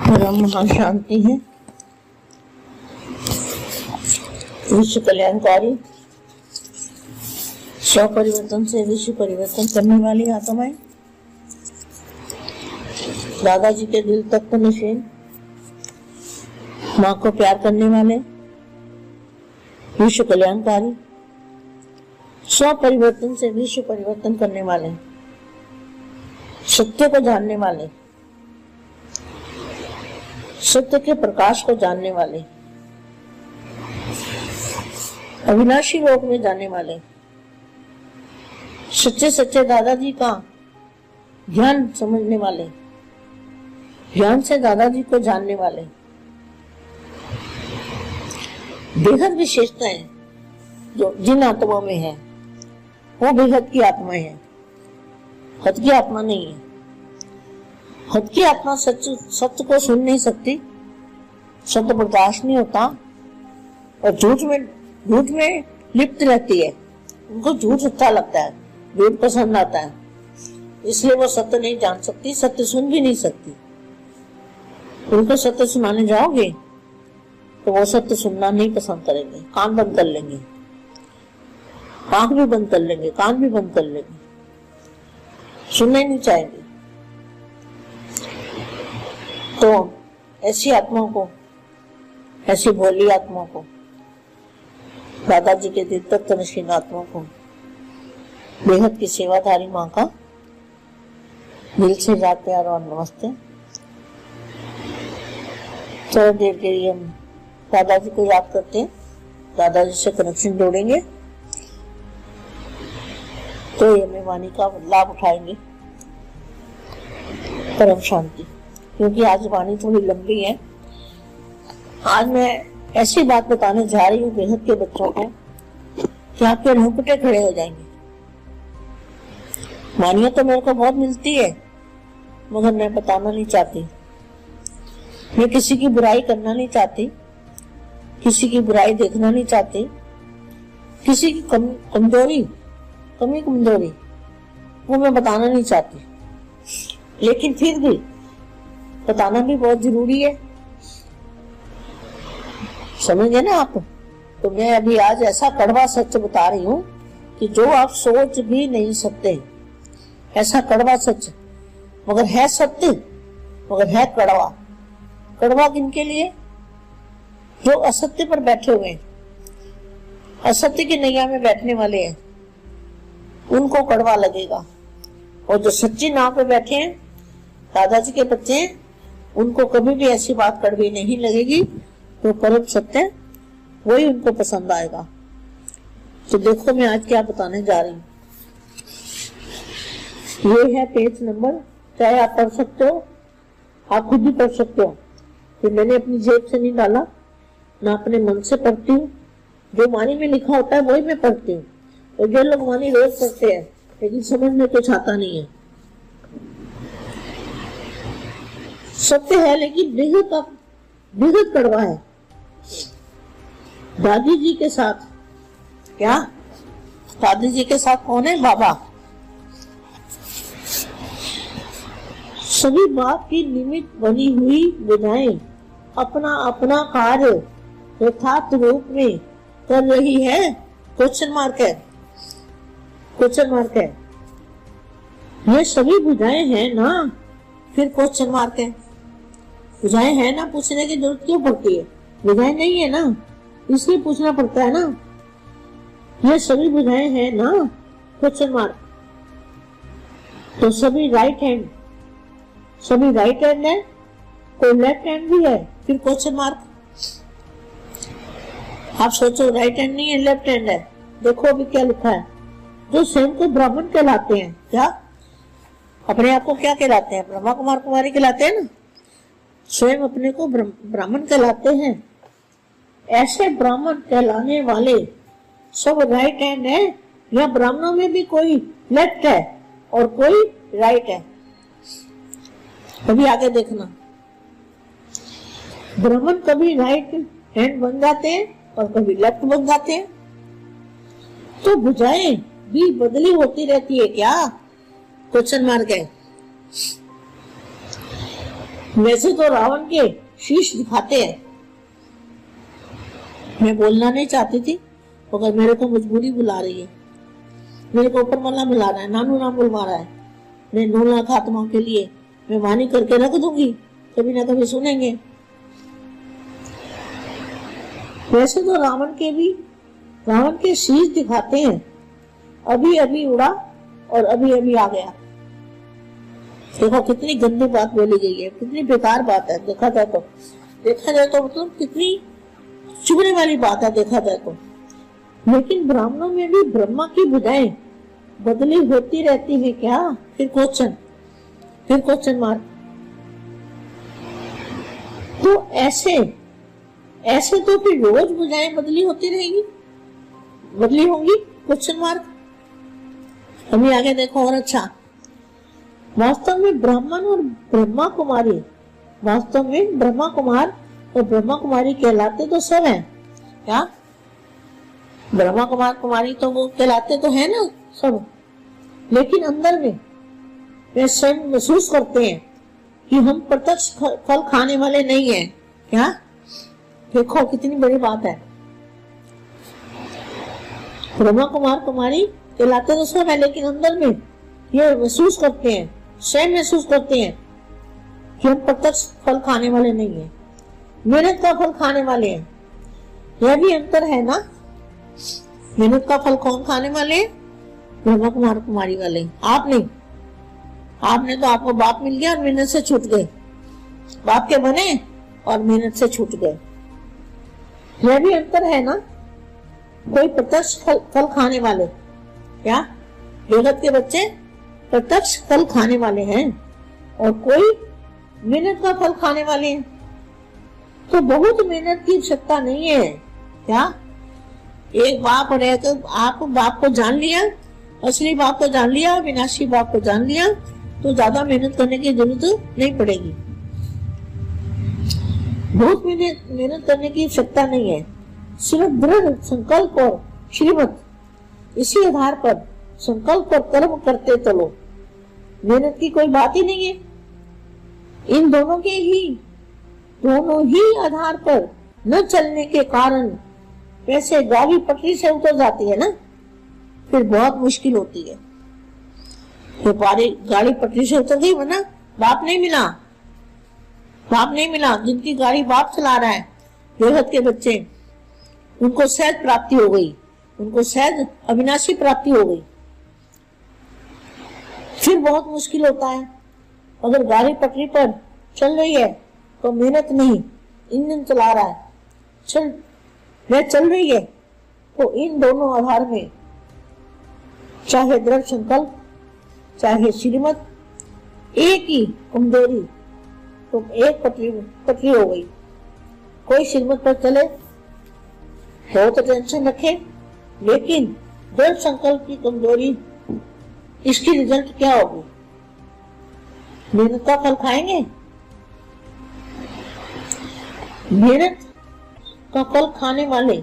परम महाशांति है। विश्व कल्याणकारी। स्व परिवर्तन से विश्व परिवर्तन करने वाली आत्माएँ दादाजी के दिल तक तो निषेध। माँ को प्यार करने वाले। विश्व कल्याणकारी। स्व परिवर्तन से विश्व परिवर्तन करने वाले। सत्य को जानने वाले। सत्य के प्रकाश को जानने वाले। अविनाशी लोक में जाने वाले। सच्चे सच्चे दादाजी का ज्ञान समझने वाले। ज्ञान से दादाजी को जानने वाले। बेहद विशेषताएँ जो जिन आत्माओं में है, वो बेहद की आत्मा है। हद की आत्मा नहीं है। हद की आत्मा सच, सत्य को सुन नहीं सकती। सत्य बर्दाश्त नहीं होता। और झूठ में झूठ में लिप्त रहती है। उनको झूठ अच्छा लगता है, झूठ पसंद आता है। इसलिए वो सत्य नहीं जान सकती, सत्य सुन भी नहीं सकती। उनको सत्य सुनाने जाओगे तो वो सत्य सुनना नहीं पसंद करेंगे। कान बंद कर लेंगे। आँख भी बंद कर लेंगे, कान भी बंद कर लेंगे। सुनना ही नहीं चाहेंगे। तो ऐसी आत्माओं को, ऐसी भोली आत्माओं को, दादाजी के दिल तक आत्माओं को, बेहद की सेवाधारी माँ का दिल से याद प्यार और नमस्ते। थोड़ी देर के लिए हम दादाजी को याद करते हैं। दादाजी से कनेक्शन जोड़ेंगे। तो ये हमें वाणी का लाभ उठाएँगे। परम शांति। क्योंकि आज वाणी थोड़ी लंबी है। आज मैं ऐसी बात बताने जा रही हूँ बेहद के बच्चों को कि आपके रुकटे खड़े हो जाएँगे। वानियाँ तो मेरे को बहुत मिलती है मगर मैं बताना नहीं चाहती। मैं किसी की बुराई करना नहीं चाहती किसी की बुराई देखना नहीं चाहती किसी की कम, कमज़ोरी कमी कमज़ोरी वो मैं बताना नहीं चाहती। लेकिन फिर भी बताना भी बहुत ज़रूरी है। समझ गए ना आप? तो मैं अभी आज ऐसा कड़वा सच बता रही हूँ कि जो आप सोच भी नहीं सकते, ऐसा कड़वा सच, मगर है सत्य, मगर है कड़वा। कड़वा किनके लिए? जो असत्य पर बैठे हुए हैं। असत्य की नैया में बैठने वाले हैं। उनको कड़वा लगेगा। और जो सच्ची नाव पे बैठे हैं, दादाजी के बच्चे हैं उनको कभी भी ऐसी बात कड़वी नहीं लगेगी तो परम सत्य वही उनको पसंद आएगा। तो देखो मैं आज क्या बताने जा रही हूँ। ये है पेज नंबर चाहे आप पढ़ सकते हो, आप खुद भी पढ़ सकते हो, कि मैंने अपनी जेब से नहीं डाला मैं अपने मन से पढ़ती हूँ। जो वाणी में लिखा होता है, वही मैं पढ़ती हूँ। और जो लोग वाणी रोज पढ़ते हैं, लेकिन समझ में कुछ आता नहीं है। सत्य है लेकिन बेहद बेहद कड़वा है। दादी जी के साथ। क्या? दादी जी के साथ कौन है? बाबा। सभी बाप की निमित्त बनी हुई विधाएँ अपना अपना कार्य यथार्थ रूप में कर रही है। क्वेश्चन मार्क है। क्वेश्चन मार्क है। ये सभी बुझाएँ हैं ना? फिर क्वेश्चन मार्क है। बुझाएँ है ना पूछने की ज़रूरत क्यों पड़ती है? बुझाएँ नहीं है ना? इसलिए पूछना पड़ता है ना? ये सभी बुझाएँ हैं ना? क्वेश्चन मार्क तो सभी राइट हैंड सभी राइट हैंड है? कोई लेफ़्ट हैंड भी है? फिर क्वेश्चन मार्क आप सोचो राइट हैंड नहीं है लेफ़्ट हैंड है. देखो अभी क्या लिखा है. जो स्वयं को ब्राह्मण कहलाते हैं, क्या? अपने आप को क्या कहलाते हैं? ब्रह्मा कुमार कुमारी कहलाते हैं ना? स्वयं अपने को ब्राह्मण कहलाते हैं। ऐसे ब्राह्मण कहलाने वाले सब राइट हैंड है, या ब्राह्मणों में भी कोई लेफ़्ट है और कोई राइट है। अभी आगे देखना। ब्राह्मण कभी राइट हैंड बन जाते हैं और कभी लेफ़्ट बन जाते हैं। तो बुझाएँ भी बदली होती रहती है क्या? क्वेश्चन मार्क है। वैसे तो रावण के शीश दिखाते हैं। मैं बोलना नहीं चाहती थी, मगर मेरे को मजबूरी बुला रही है। मेरे को ऊपर मल्ला रहा है, नानू नाम बुलवा रहा है। मैं नौ लाख आत्माओं के लिए मैं वाणी करके रख दूँगी, कभी ना कभी सुनेंगे। वैसे तो रावण के भी, रावण के शीश दिखाते हैं। अभी अभी उड़ा और अभी अभी आ गया। देखो, कितनी गंदी बात बोली गई है, कितनी बेकार बात है, देखा जाए तो। देखा जाए तो मतलब कितनी चुभने वाली बात है, देखा जाए तो। लेकिन ब्राह्मणों में भी ब्रह्मा की बुझाएँ बदली होती रहती है क्या? फिर क्वेश्चन फिर क्वेश्चन मार्क तो ऐसे ऐसे तो फिर रोज बुझाएँ बदली होती रहेगी? बदली होंगी? क्वेश्चन मार्क अभी आगे देखो और अच्छा। वास्तव में ब्राह्मण और ब्रह्मा कुमारी वास्तव में ब्रह्मा कुमार और ब्रह्मा कुमारी कहलाते तो सब हैं, क्या? ब्रह्मा कुमार कुमारी तो वो कहलाते तो है ना सब। लेकिन अंदर में वे स्वयं महसूस करते हैं कि हम प्रत्यक्ष फल खाने वाले नहीं हैं, क्या? देखो कितनी बड़ी बात है। ब्रह्मा कुमार कुमारी कहलाते तो सब है, लेकिन अंदर में ये महसूस करते हैं स्वयं महसूस करते हैं कि हम प्रत्यक्ष फल खाने वाले नहीं है। मेहनत का फल खाने वाले हैं। यह भी अंतर है ना? मेहनत का फल कौन खाने वाले? ब्रह्मा कुमार कुमारी वाले। आप नहीं। आपने तो आपको बाप मिल गया और मेहनत से छूट गए। बाप के बने और मेहनत से छूट गए। यह भी अंतर है ना? कोई प्रत्यक्ष फल, फल खाने वाले क्या? जगत के बच्चे प्रत्यक्ष फल खाने वाले हैं और कोई मेहनत का फल खाने वाले हैं। तो बहुत मेहनत की आवश्यकता नहीं है। क्या? एक बाप रहकर आप बाप को जान लिया, असली बाप को जान लिया, विनाशी बाप को जान लिया तो ज़्यादा मेहनत करने की ज़रूरत नहीं पड़ेगी। बहुत मेहनत मेहनत करने की आवश्यकता नहीं है। सिर्फ़ दृढ़ संकल्प और श्रीमत, इसी आधार पर संकल्प और कर्म करते चलो मेहनत की कोई बात ही नहीं है। इन दोनों के ही, दोनों ही आधार पर न चलने के कारण वैसे गाड़ी पटरी से उतर जाती है ना? फिर बहुत मुश्किल होती है। पारी गाड़ी पटरी से उतर गई, वरना बाप नहीं मिला। बाप नहीं मिला, जिनकी गाड़ी बाप चला रहा है, बेहद के बच्चे। उनको सहज प्राप्ति हो गई। उनको सहज अविनाशी प्राप्ति हो गई। बहुत मुश्किल होता है। अगर गाड़ी पटरी पर चल रही है तो मेहनत नहीं, इंजन चला रहा है। चल वह चल रही है तो इन दोनों आधार में, चाहे दृढ़ संकल्प, चाहे श्रीमत, एक ही कमज़ोरी तो एक पटरी पटरी हो गई। कोई श्रीमत पर चले हो तो टेंशन रखे, लेकिन दृढ़ संकल्प की कमज़ोरी इसकी रिज़ल्ट क्या होगी? मेहनत का फल खाएँगे? मेहनत का फल खाने वाले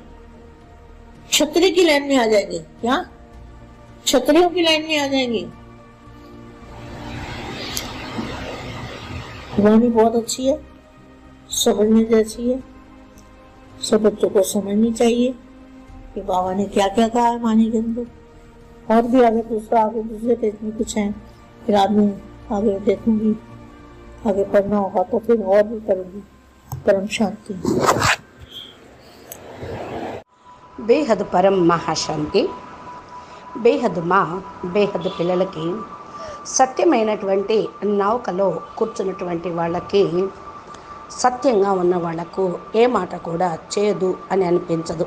क्षत्रिय की लाइन में आ जाएँगे। क्या? क्षत्रियों की लाइन में आ जाएँगे। वाणी बहुत अच्छी है, समझने जैसी है। सब बच्चों को समझनी चाहिए कि बाबा ने क्या क्या कहा है वाणी के अंदर। और भी आगे दूसरा आगे दूसरे पेज में कुछ है फिर आदमी आगे देखूंगी आगे पढ़ना होगा तो फिर और भी करूंगी परम शांति బేహద్ పరం మహాశాంతి బేహద్ మా బేహద్ పిల్లలకి సత్యమైనటువంటి నౌకలో కూర్చున్నటువంటి వాళ్ళకి సత్యంగా ఉన్న వాళ్లకు ఏ మాట కూడా చేయదు అని అనిపించదు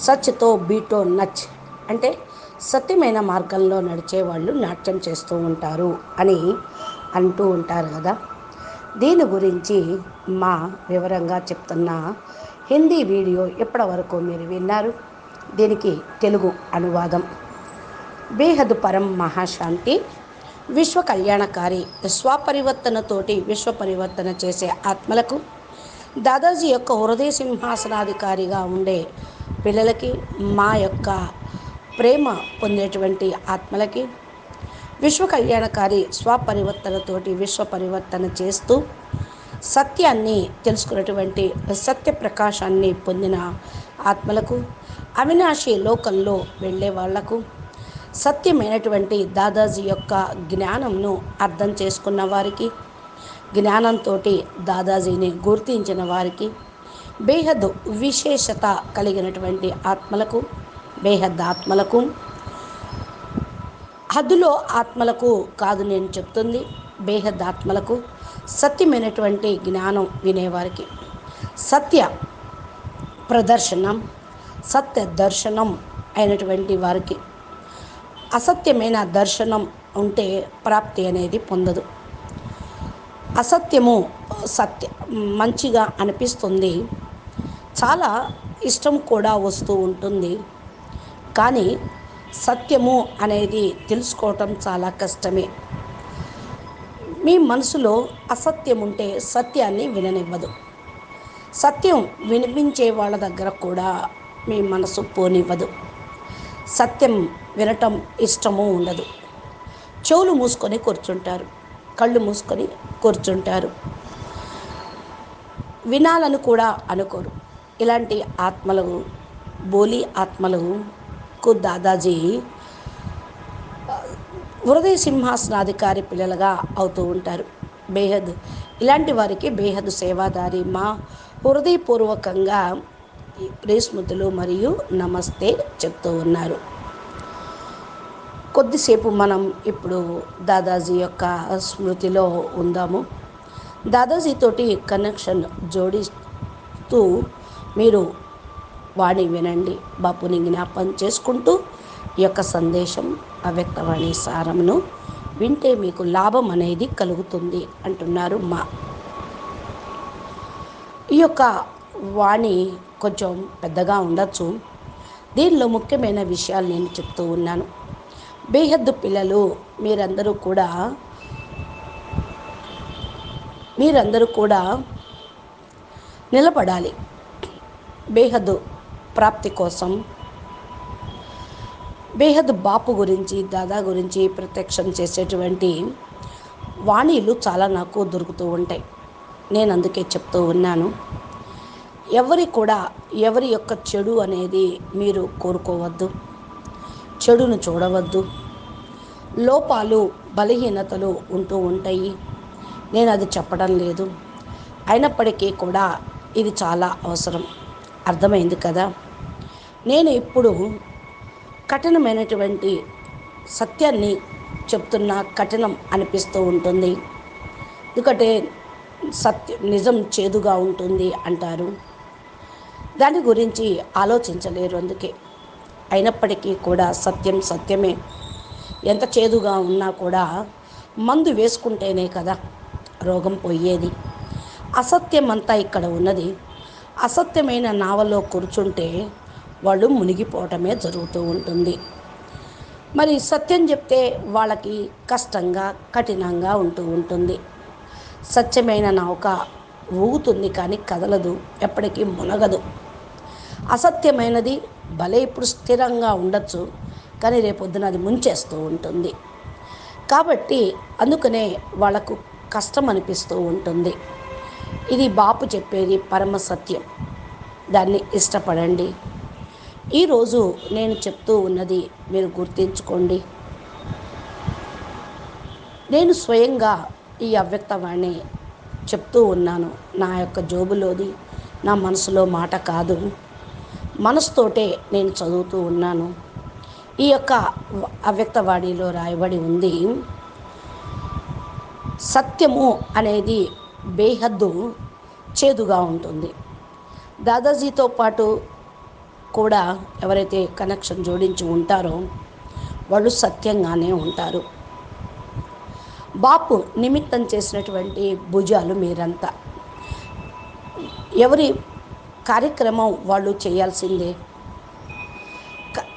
సచ్తో బీటో నచ్ అంటే సత్యమైన మార్గంలో నడిచే వాళ్ళు నాట్యం చేస్తూ ఉంటారు అని అంటూ ఉంటారు కదా. దీని గురించి మా వివరంగా చెప్తున్న హిందీ వీడియో ఎప్పటి వరకు మీరు విన్నారు? దీనికి తెలుగు అనువాదం. బేహద్ పరం మహాశాంతి. విశ్వ కళ్యాణకారి స్వపరివర్తనతోటి విశ్వ పరివర్తన చేసే ఆత్మలకు దాదాజీ యొక్క హృదయ సింహాసనాధికారిగా ఉండే పిల్లలకి మా యొక్క ప్రేమ పొందేటువంటి ఆత్మలకి విశ్వ కళ్యాణకారి స్వపరివర్తనతోటి విశ్వ పరివర్తన చేస్తూ సత్యాన్ని తెలుసుకున్నటువంటి సత్య ప్రకాశాన్ని పొందిన ఆత్మలకు అవినాశి లోకంలో వెళ్ళే వాళ్ళకు సత్యమైనటువంటి దాదాజీ యొక్క జ్ఞానంను అర్థం చేసుకున్న వారికి జ్ఞానంతో దాదాజీని గుర్తించిన వారికి బేహద్ విశేషత కలిగినటువంటి ఆత్మలకు బేహద్ ఆత్మలకు హద్దులో ఆత్మలకు కాదు నేను చెప్తుంది బేహద్ ఆత్మలకు సత్యమైనటువంటి జ్ఞానం వినేవారికి. సత్య ప్రదర్శనం సత్య దర్శనం అయినటువంటి వారికి. అసత్యమైన దర్శనం ఉంటే ప్రాప్తి అనేది పొందదు. అసత్యము సత్య మంచిగా అనిపిస్తుంది. చాలా ఇష్టం కూడా వస్తూ ఉంటుంది. కానీ సత్యము అనేది తెలుసుకోవటం చాలా కష్టమే. మీ మనసులో అసత్యం ఉంటే సత్యాన్ని విననివ్వదు. సత్యం వినిపించే వాళ్ళ దగ్గర కూడా మీ మనసు పోనివ్వదు. సత్యం వినటం ఇష్టము ఉండదు. చెవులు మూసుకొని కూర్చుంటారు కళ్ళు మూసుకొని కూర్చుంటారు. వినాలని కూడా అనుకోరు. ఇలాంటి ఆత్మలు బోలి ఆత్మలు ఆత్మలకు దాదాజీ హృదయ సింహాసనాధికారి పిల్లలుగా అవుతూ ఉంటారు. బేహద్ ఇలాంటి వారికి బేహద్ సేవాదారి మా హృదయపూర్వకంగా ప్రేస్మృతులు మరియు నమస్తే చెప్తూ ఉన్నారు. కొద్దిసేపు మనం ఇప్పుడు దాదాజీ యొక్క స్మృతిలో ఉందాము. దాదాజీతోటి కనెక్షన్ జోడిస్తూ మీరు వాణి వినండి. బాపుని జ్ఞాపం చేసుకుంటూ ఈ యొక్క సందేశం అవ్యక్తవాణి సారమును వింటే మీకు లాభం అనేది కలుగుతుంది అంటున్నారు మా. ఈ యొక్క వాణి కొంచెం పెద్దగా ఉండొచ్చు. దీనిలో ముఖ్యమైన విషయాలు నేను చెప్తూ ఉన్నాను. బేహద్దు పిల్లలు మీరందరూ కూడా మీరందరూ కూడా నిలబడాలి. బేహద్దు ప్రాప్తి కోసం బేహద్ బాపు గురించి దాదా గురించి ప్రత్యక్షం చేసేటువంటి వాణీలు చాలా నాకు దొరుకుతూ ఉంటాయి. నేను అందుకే చెప్తూ ఉన్నాను. ఎవరి కూడా ఎవరి యొక్క చెడు అనేది మీరు కోరుకోవద్దు. చెడును చూడవద్దు. లోపాలు బలహీనతలు ఉంటూ ఉంటాయి. నేను అది చెప్పడం లేదు. అయినప్పటికీ కూడా ఇది చాలా అవసరం. అర్థమైంది కదా? నేను ఇప్పుడు కఠినమైనటువంటి సత్యాన్ని చెప్తున్న కఠినం అనిపిస్తూ ఉంటుంది. ఎందుకంటే సత్య నిజం చేదుగా ఉంటుంది అంటారు. దాని గురించి ఆలోచించలేరు అందుకే. అయినప్పటికీ కూడా సత్యం సత్యమే. ఎంత చేదుగా ఉన్నా కూడా మందు వేసుకుంటేనే కదా రోగం పోయేది. అసత్యం అంతా ఇక్కడ ఉన్నది. అసత్యమైన నావలో కూర్చుంటే వాళ్ళు మునిగిపోవటమే జరుగుతూ ఉంటుంది. మరి సత్యం చెప్తే వాళ్ళకి కష్టంగా కఠినంగా ఉంటూ ఉంటుంది. సత్యమైన నౌక ఊగుతుంది కానీ కదలదు ఎప్పటికీ మునగదు. అసత్యమైనది భలే ఇప్పుడు స్థిరంగా ఉండొచ్చు కానీ రేపొద్దున అది ముంచేస్తూ ఉంటుంది. కాబట్టి అందుకనే వాళ్ళకు కష్టం అనిపిస్తూ ఉంటుంది. ఇది బాపు చెప్పేది పరమ సత్యం. దాన్ని ఇష్టపడండి. ఈరోజు నేను చెప్తూ ఉన్నది మీరు గుర్తించుకోండి. నేను స్వయంగా ఈ అవ్యక్తవాణి చెప్తూ ఉన్నాను. నా యొక్క జోబులోది నా మనసులో మాట కాదు. మనసుతోటే నేను చదువుతూ ఉన్నాను. ఈ యొక్క అవ్యక్తవాణిలో రాయబడి ఉంది సత్యము అనేది బేహద్దు చేదుగా ఉంటుంది. దాదాజీతో పాటు కూడా ఎవరైతే కనెక్షన్ జోడించి ఉంటారో వాళ్ళు సత్యంగానే ఉంటారు. బాపు నిమిత్తం చేసినటువంటి భుజాలు మీరంతా. ఎవరి కార్యక్రమం వాళ్ళు చేయాల్సిందే.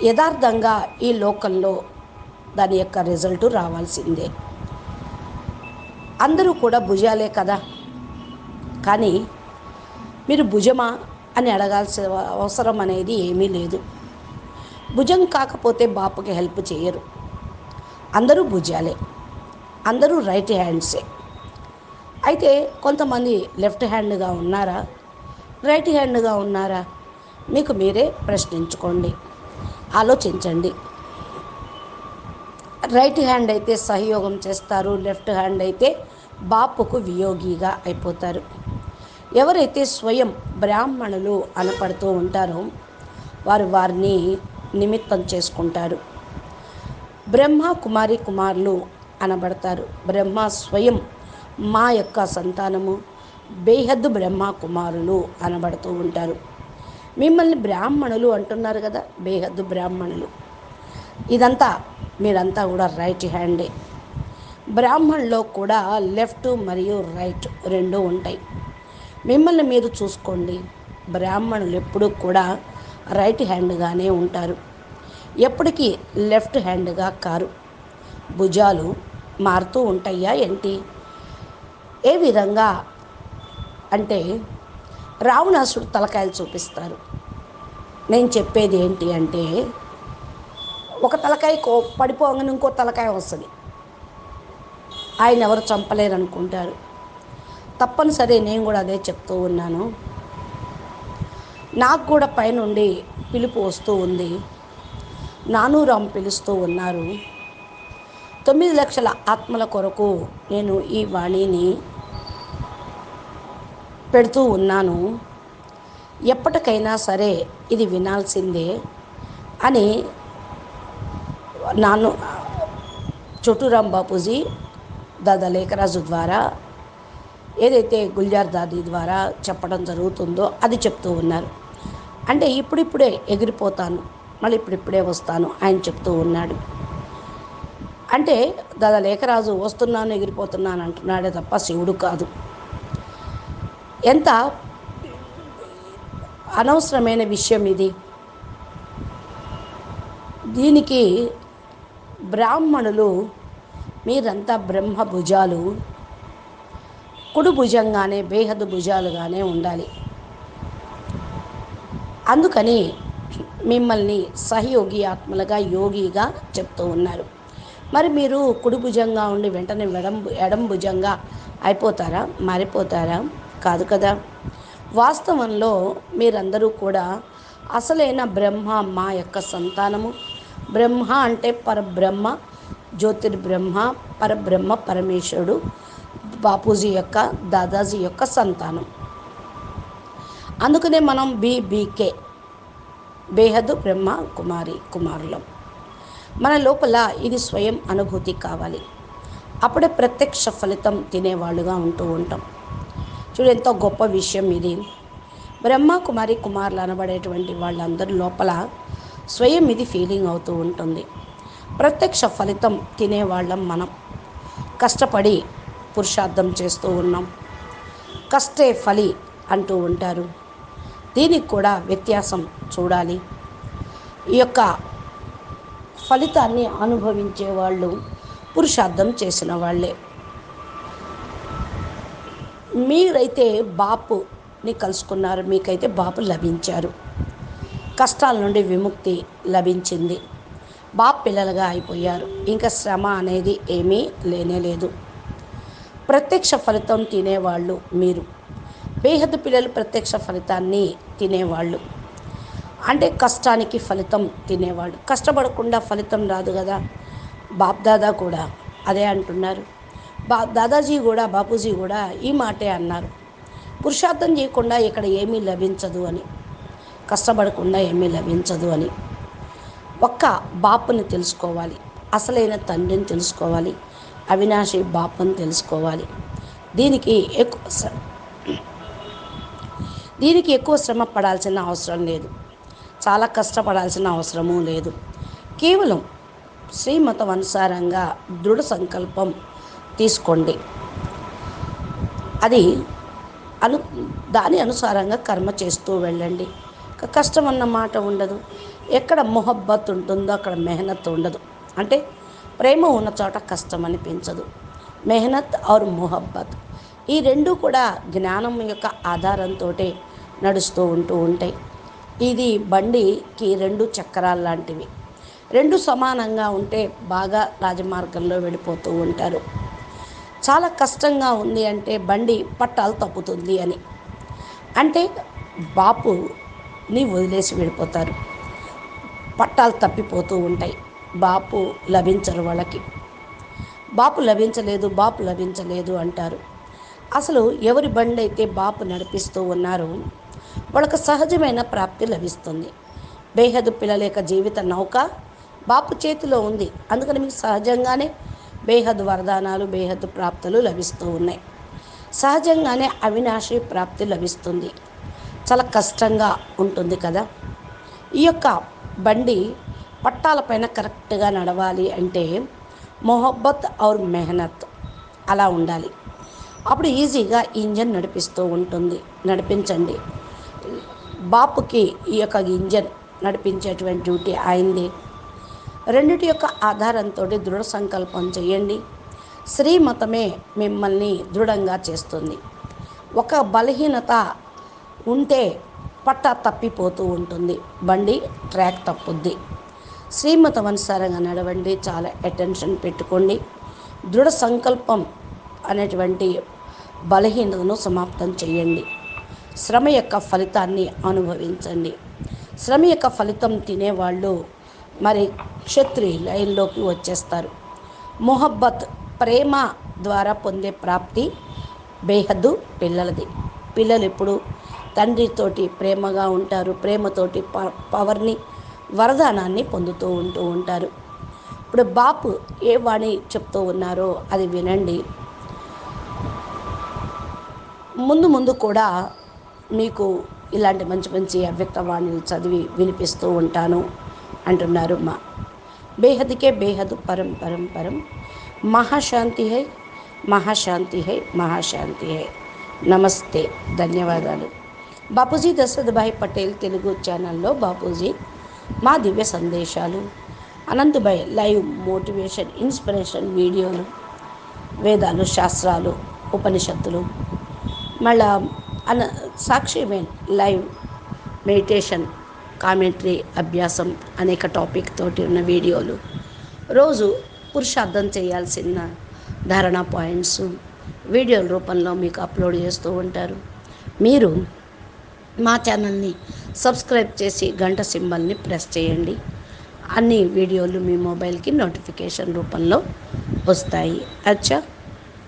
యథార్థంగా ఈ లోకంలో దాని యొక్క రిజల్ట్ రావాల్సిందే. అందరూ కూడా భుజాలే కదా. కానీ మీరు భుజమా అని అడగాల్సిన అవసరం అనేది ఏమీ లేదు. భుజం కాకపోతే బాపుకి హెల్ప్ చేయరు. అందరూ భుజాలే. అందరూ రైట్ హ్యాండ్సే. అయితే కొంతమంది లెఫ్ట్ హ్యాండ్గా ఉన్నారా? రైట్ హ్యాండ్గా ఉన్నారా? మీకు మీరే ప్రశ్నించుకోండి. ఆలోచించండి. రైట్ హ్యాండ్ అయితే సహయోగం చేస్తారు. లెఫ్ట్ హ్యాండ్ అయితే బాపుకు వియోగిగా అయిపోతారు. ఎవరైతే స్వయం బ్రాహ్మణులు అనపడుతూ ఉంటారో వారు వారిని నిమిత్తం చేసుకుంటారు. బ్రహ్మ కుమారి కుమారులు అనబడతారు. బ్రహ్మ స్వయం మా యొక్క సంతానము. బేహద్దు బ్రహ్మ కుమారులు అనబడుతూ ఉంటారు. మిమ్మల్ని బ్రాహ్మణులు అంటున్నారు కదా బేహద్దు బ్రాహ్మణులు. ఇదంతా మీరంతా కూడా రైట్ హ్యాండే. బ్రాహ్మణులో కూడా లెఫ్ట్ మరియు రైట్ రెండు ఉంటాయి. మిమ్మల్ని మీరు చూసుకోండి. బ్రాహ్మణులు ఎప్పుడూ కూడా రైట్ హ్యాండ్గానే ఉంటారు. ఎప్పటికీ లెఫ్ట్ హ్యాండ్గా కారు. భుజాలు మారుతూ ఉంటాయా ఏంటి? ఏ విధంగా అంటే రావణాసుడు తలకాయలు చూపిస్తారు. నేను చెప్పేది ఏంటి అంటే ఒక తలకాయ కో- పడిపోగానే ఇంకో తలకాయ వస్తుంది. ఆయన ఎవరు చంపలేరు అనుకుంటారు తప్పనిసరి నేను కూడా అదే చెప్తూ ఉన్నాను. నాకు కూడా పైనుండి పిలుపు వస్తూ ఉంది. నానూరామ్ పిలుస్తూ ఉన్నారు. తొమ్మిది లక్షల ఆత్మల కొరకు నేను ఈ వాణిని పెడుతూ ఉన్నాను. ఎప్పటికైనా సరే ఇది వినాల్సిందే అని నాను చోటురాం బాపూజీ దాదా లేఖరాజు ద్వారా ఏదైతే గుల్జార్ దాది ద్వారా చెప్పడం జరుగుతుందో అది చెప్తూ ఉన్నారు. అంటే ఇప్పుడిప్పుడే ఎగిరిపోతాను మళ్ళీ ఇప్పుడిప్పుడే వస్తాను ఆయన చెప్తూ ఉన్నాడు. అంటే దాదా లేఖరాజు వస్తున్నాను ఎగిరిపోతున్నాను అంటున్నాడే తప్ప శివుడు కాదు. ఎంత అనవసరమైన విషయం ఇది. దీనికి బ్రాహ్మణులు మీరంతా బ్రహ్మ భుజాలు కుడి భుజంగానే బేహదు భుజాలుగానే ఉండాలి. అందుకని మిమ్మల్ని సహయోగి ఆత్మలుగా యోగిగా చెప్తూ ఉన్నారు. మరి మీరు కుడి భుజంగా ఉండి వెంటనే ఎడం ఎడం భుజంగా అయిపోతారా? మారిపోతారా? కాదు కదా. వాస్తవంలో మీరందరూ కూడా అసలైన బ్రహ్మ మా యొక్క సంతానము. బ్రహ్మ అంటే పరబ్రహ్మ జ్యోతిర్బ్రహ్మ పరబ్రహ్మ పరమేశ్వరుడు. బాపూజీ యొక్క దాదాజీ యొక్క సంతానం. అందుకనే మనం బీబీకే బేహదు బ్రహ్మ కుమారి కుమారులం. మన లోపల ఇది స్వయం అనుభూతి కావాలి. అప్పుడే ప్రత్యక్ష ఫలితం తినేవాళ్ళుగా ఉంటూ ఉంటాం. చూడు ఎంతో గొప్ప విషయం ఇది. బ్రహ్మ కుమారి కుమారులు అనబడేటువంటి వాళ్ళందరి లోపల స్వయం ఇది ఫీలింగ్ అవుతూ ఉంటుంది. ప్రత్యక్ష ఫలితం తినేవాళ్ళం మనం. కష్టపడి పురుషార్థం చేస్తూ ఉన్నాం. కష్టే ఫలి అంటూ ఉంటారు. దీనికి కూడా వ్యత్యాసం చూడాలి. ఈ యొక్క ఫలితాన్ని అనుభవించే వాళ్ళు పురుషార్థం చేసిన వాళ్ళే. మీరైతే బాపుని కలుసుకున్నారు. మీకైతే బాపు లభించారు. కష్టాల నుండి విముక్తి లభించింది. బాప్ పిల్లలుగా అయిపోయారు. ఇంకా శ్రమ అనేది ఏమీ లేనే లేదు. ప్రత్యక్ష ఫలితం తినేవాళ్ళు మీరు. బేహద పిల్లలు ప్రత్యక్ష ఫలితాన్ని తినేవాళ్ళు. అంటే కష్టానికి ఫలితం తినేవాళ్ళు. కష్టపడకుండా ఫలితం రాదు కదా. బాప్ దాదా కూడా అదే అంటున్నారు. బా దాదాజీ కూడా బాపూజీ కూడా ఈ మాటే అన్నారు. పురుషార్థం చేయకుండా ఇక్కడ ఏమీ లభించదు అని. కష్టపడకుండా ఏమీ లభించదు అని. ఒక్క బాపుని తెలుసుకోవాలి. అసలైన తండ్రిని తెలుసుకోవాలి. అవినాశి బాపని తెలుసుకోవాలి. దీనికి ఎక్కువ శ్ర- దీనికి ఎక్కువ శ్రమ పడాల్సిన అవసరం లేదు. చాలా కష్టపడాల్సిన అవసరము లేదు. కేవలం శ్రీమతం అనుసారంగా దృఢ సంకల్పం తీసుకోండి. అది అను దాని అనుసారంగా కర్మ చేస్తూ వెళ్ళండి. కష్టం అన్న మాట ఉండదు. ఎక్కడ మొహబ్బత్ ఉంటుందో అక్కడ మెహనత్ ఉండదు. అంటే ప్రేమ ఉన్న చోట కష్టం అనిపించదు మెహనత్ ఆర్ మొహబ్బత్. ఈ రెండు కూడా జ్ఞానం యొక్క ఆధారంతో నడుస్తూ ఉంటూ ఉంటాయి. ఇది బండికి రెండు చక్రాలు లాంటివి. రెండు సమానంగా ఉంటే బాగా రాజమార్గంలో వెళ్ళిపోతూ ఉంటారు. చాలా కష్టంగా ఉంది అంటే బండి పట్టాలు తప్పుతుంది అని. అంటే బాపుని వదిలేసి వెళ్ళిపోతారు. పట్టాలు తప్పిపోతూ ఉంటాయి. బాపు లభించరు వాళ్ళకి. బాపు లభించలేదు బాపు లభించలేదు అంటారు. అసలు ఎవరి బండి అయితే బాపు నడిపిస్తూ ఉన్నారో వాళ్ళకు సహజమైన ప్రాప్తి లభిస్తుంది. బేహదు పిల్లల యొక్క జీవిత నౌక బాపు చేతిలో ఉంది. అందుకని మీకు సహజంగానే బేహద్ వరదానాలు బేహద్ ప్రాప్తులు లభిస్తూ ఉన్నాయి. సహజంగానే అవినాశి ప్రాప్తి లభిస్తుంది. చాలా కష్టంగా ఉంటుంది కదా. ఈ యొక్క బండి పట్టాలపైన కరెక్ట్గా నడవాలి అంటే మొహబ్బత్ ఔర్ మెహనత్. అలా ఉండాలి. అప్పుడు ఈజీగా ఇంజన్ నడిపిస్తూ ఉంటుంది. నడిపించండి. బాపుకి ఈ యొక్క ఇంజన్ నడిపించేటువంటి డ్యూటీ అయింది. రెండిటి యొక్క ఆధారంతో దృఢ సంకల్పం చేయండి. శ్రీమతమే మిమ్మల్ని దృఢంగా చేస్తుంది. ఒక బలహీనత ఉంటే పట్ట తప్పిపోతూ ఉంటుంది. బండి ట్రాక్ తప్పుద్ది. శ్రీమతం అనుసారంగా నడవండి చాలా అటెన్షన్ పెట్టుకోండి. దృఢ సంకల్పం అనేటువంటి బలహీనతను సమాప్తం చేయండి. శ్రమ యొక్క ఫలితాన్ని అనుభవించండి. శ్రమ యొక్క ఫలితం తినేవాళ్ళు మరి క్షత్రియ లైన్లోకి వచ్చేస్తారు. మొహబ్బత్ ప్రేమ ద్వారా పొందే ప్రాప్తి బేహద్దు పిల్లలది. పిల్లలు ఇప్పుడు తండ్రితోటి ప్రేమగా ఉంటారు ప్రేమతోటి ప పవర్ని వరదానాన్ని పొందుతూ ఉంటూ ఉంటారు. ఇప్పుడు బాపు ఏ వాణి చెప్తూ ఉన్నారో అది వినండి. ముందు ముందు కూడా మీకు ఇలాంటి మంచి మంచి అవ్యక్త వాణిలు చదివి వినిపిస్తూ ఉంటాను అంటున్నారు మా. బేహద్కే బేహదు పరం పరం పరం. మహాశాంతి హై మహాశాంతి హై మహాశాంతి హై. నమస్తే. ధన్యవాదాలు. బాపూజీ దశరథభాయ్ పటేల్ తెలుగు ఛానల్లో బాపూజీ మా దివ్య సందేశాలు అనంతభాయ్ లైవ్ మోటివేషన్ ఇన్స్పిరేషన్ వీడియోలు వేదాలు శాస్త్రాలు ఉపనిషత్తులు. మళ్ళా అన Sakshi main live meditation commentary అభ్యాసం అనేక టాపిక్ తోటి ఉన్న వీడియోలు. రోజు పురుషార్థం చేయాల్సిన ధారణ పాయింట్స్ వీడియోల రూపంలో మీకు అప్లోడ్ చేస్తూ ఉంటారు. మీరు మా ఛానల్ని సబ్స్క్రైబ్ చేసి గంట సింబల్ని ప్రెస్ చేయండి. అన్ని వీడియోలు మీ మొబైల్కి నోటిఫికేషన్ రూపంలో వస్తాయి. అచ్చా.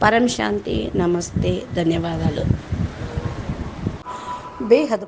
పరం శాంతి నమస్తే. ధన్యవాదాలు. బేహద్